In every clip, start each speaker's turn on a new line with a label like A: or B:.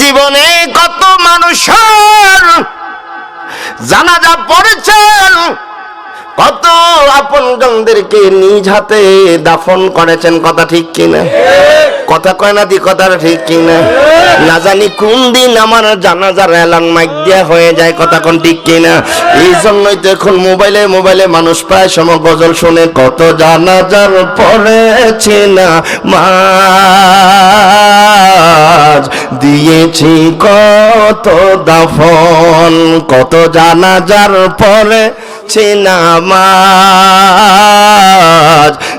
A: জীবনে কত মানুষের জানাজা পড়েছেন, কত আপন জনদেরকে নিজ হাতে দাফন করেছেন, কথা ঠিক কিনা? কথা কয় না দি ঠিক কিনা? না না জানি কোন দিন আমার জানাজার এলান মাইক দেয়া হয়ে যায়, কথা কোন ঠিক কিনা? এই জন্যই তো এখন মোবাইলে মোবাইলে মানুষ প্রায় সময় গজল শুনে, কত জানাজার পড়েছে না মাজ দিয়েছি কত দাফন, কত জানাজার পরে নামাজ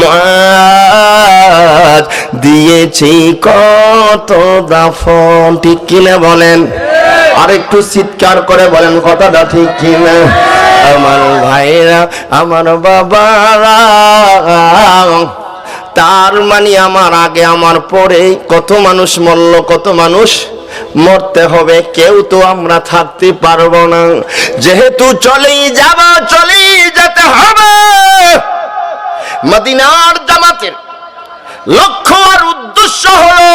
A: মাজ দিয়েছি কত দাফন, ঠিক কিনা বলেন? আর একটু চিৎকার করে বলেন, কথাটা ঠিক কিনা? আমার ভাইরা, আমার বাবারা, তার মানে আমার আগে আমার পরে কত মানুষ মরল, কত মানুষ মরতে হবে, কেউ তো আমরা থাকতে পারব না। যেহেতু চলেই যাব, চলেই যেতে হবে। মদিনার জামাতের লক্ষ্য আর উদ্দেশ্য হলো,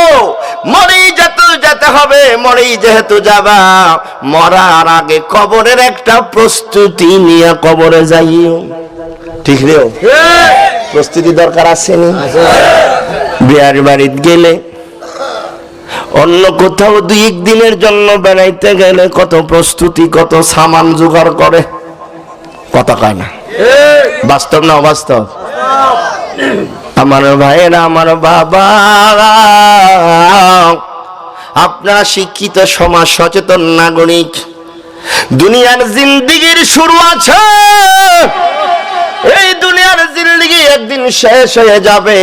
A: মরেই যেতে যেতে হবে, মরেই যেহেতু যাবা, মরার আগে কবরের একটা প্রস্তুতি নিয়ে কবরে যাইও। ঠিক রে? প্রস্তুতি দরকার আসেনি বিয়ার বাড়িতে গেলে, অন্য কোথাও দুই দিনের জন্য বেড়াইতে গেলে কত প্রস্তুতি, কত সামান জোগাড় করে। কথা কয় না। বাস্তব না অবাস্তব? আমার ভাইয়েরা, আমার বাবা। আপনারা শিক্ষিত সমাজ সচেতন নাগরিক। দুনিয়ার জিন্দিগির শুরু আছে। এই দুনিয়ার জিন্দিগি একদিন শেষ হয়ে যাবে।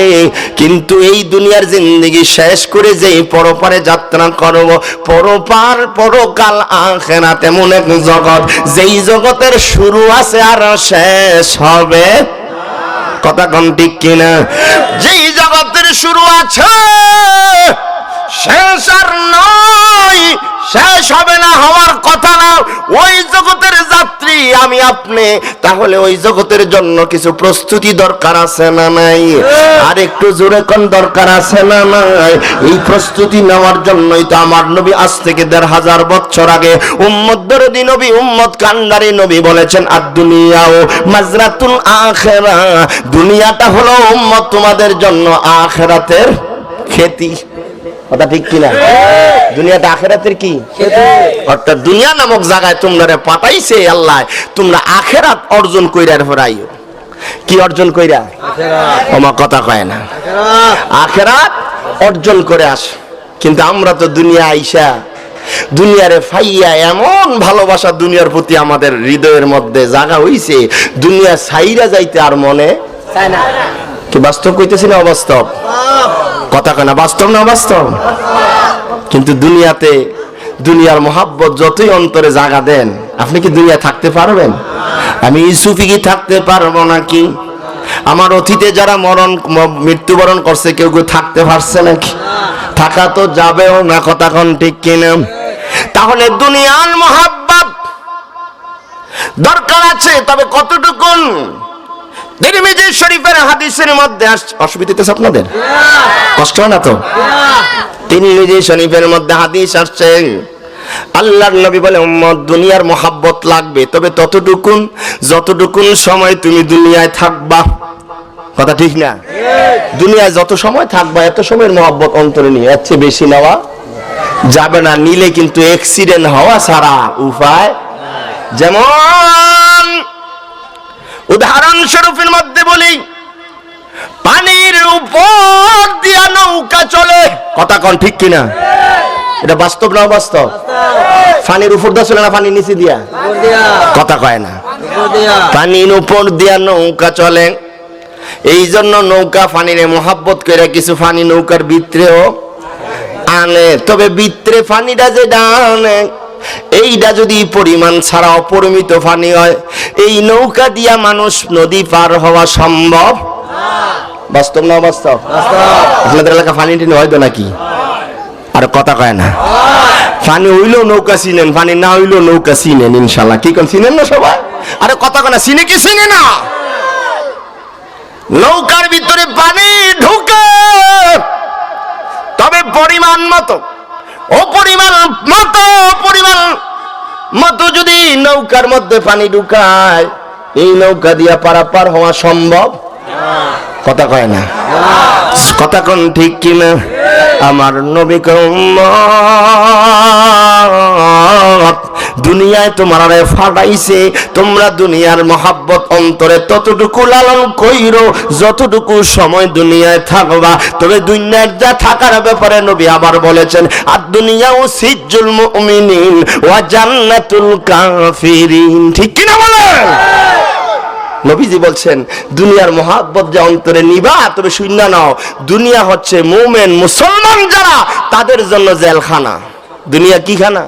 A: কিন্তু এই দুনিয়ার জিন্দিগি শেষ করে যেই পরপারে যাত্রা করব, পরপার, পরকাল আখেরা তেমন এক জগৎ। যেই জগতের শুরু আছে আর শেষ হবে। কথা কন ঠিক কিনা? যেই জগতের শুরু আছে শেষ আর নয়। শেষ হবে না হওয়ার কথা না। ওই জগতের যাত্রী আমি আপনি। তাহলে ওই জগতের জন্য কিছু প্রস্তুতি দরকার আছে না নাই? আর একটু জোরে কোন দরকার আছে না নাই? এই প্রস্তুতি নেওয়ার জন্যই তো আমার নবী আজ থেকে দেড় হাজার বছর আগে উম্মত দরদি নবী উম্মত কান্ডারি নবী বলেছেন আর দুনিয়াও মাজরাতুন আখেরা। দুনিয়াটা হলো উম্মত তোমাদের জন্য আখেরাতের খেতি। কথা ঠিক কিনা? দুনিয়াটা আখেরাতের কি? অর্থাৎ দুনিয়া নামক জায়গায় তোমরা পাঠাইছে আল্লাহ তোমরা আখেরাত অর্জন কইরার ফরাইও। কি অর্জন কইরা? আমার কথা কয় না। আখেরাত। অর্জন করে আস। কিন্তু আমরা তো দুনিয়া আইসা দুনিয়ারে ফাইয়া এমন ভালোবাসা দুনিয়ার প্রতি আমাদের হৃদয়ের মধ্যে জাগা হইছে দুনিয়া সাইরা যাইতে আর মনে কি বাস্তব কইতেছি না অবাস্তব? কথা কয় না, বাস্তব না বাস্তব? কিন্তু দুনিয়াতে দুনিয়ার মহাব্বত যতই অন্তরে জাগা দেন, আপনি কি দুনিয়া থাকতে পারবেন? আমি ইসুফি কি থাকতে পারব নাকি? আমার অতীতে যারা মরণ মৃত্যুবরণ করছে, কেউ কেউ থাকতে পারছে নাকি? থাকা তো যাবেও না, কথা কোন ঠিক কিনা? তাহলে দুনিয়ার মহাব্বত দরকার আছে, তবে কতটুকুন? শরীফের হাদিসের মধ্যে অসুবিধা হইতেছে আপনাদের? কষ্ট না তো? তিরমিজি শরীফের মধ্যে হাদিস আসছে আল্লাহর নবী বলে উম্মত দুনিয়ার মহাব্বত লাগবে। তবে ততটুকুন যতটুকুন সময় তুমি দুনিয়ায় থাকবা। কথা ঠিক না? দুনিয়ায় যত সময় থাকবা এত সময়ের মহাব্বত অন্তরে নিয়ে এর চেয়ে বেশি নেওয়া যাবে না। নিলে কিন্তু অ্যাক্সিডেন্ট হওয়া ছাড়া উপায় যেমন উদাহরণস্বরূপের মধ্যে বলি, পানির উপর দিয়া নৌকা চলে। কথা কন ঠিক কিনা? এটা বাস্তব না বাস্তব পানির উপর দিয়ে চলে না পানির নিচে দিয়া? কথা কয় না। পানির উপর দিয়া নৌকা চলে। এই জন্য নৌকা পানিরে মোহাব্বত করে কিছু পানি নৌকার ভিতরেও আনে। তবে ভিতরে পানিটা যে ডানে এইটা যদি পরিমাণ ছাড়া অপরিমিত পানি হয় এই নৌকা দিয়া মানুষ নদী পার হওয়া সম্ভব? বাস্তব না বাস্তব। আপনাদের এলাকা পানি টিনি হয়তো নাকি? আর কথা কয় না। পানি হইলেও নৌকা চিনেন পানি না হইলেও নৌকা চিনেন ইনশাল্লাহ। কি কোন চিনেন না সবাই? আরে কথা কয় না চিনে কি চিনে না? নৌকার ভিতরে পানি ঢুকে তবে পরিমাণ মতো মতো পরিমাণ মতো যদি নৌকার মধ্যে পানি ঢুকায়, এই নৌকা দিয়া পারাপার হওয়া সম্ভব? কথা কয় না। কথা কোন ঠিক কিনা আমার নবী দুনিয়ায় তোমার ফাটাইছে, তোমরা দুনিয়ার মহাব্বত অন্তরে ততটুকু লালন কইরো, যতটুকু সময় দুনিয়ায় থাকবা, তবে দুনিয়ার যা থাকার ব্যাপারে নবী আবার বলেছেন আর দুনিয়া ও সিজ্জুল মুমিনিন ওয়া জান্নাতুল কাফিরিন। ঠিক কিনা বলেন? নবীজি বলছেন, দুনিয়ার মহাব্বত যে অন্তরে নিবা, তবে শূন্য নাও। দুনিয়া হচ্ছে মোমেন মুসলমান যারা, তাদের জন্য জেলখানা। দুনিয়া কি খানা?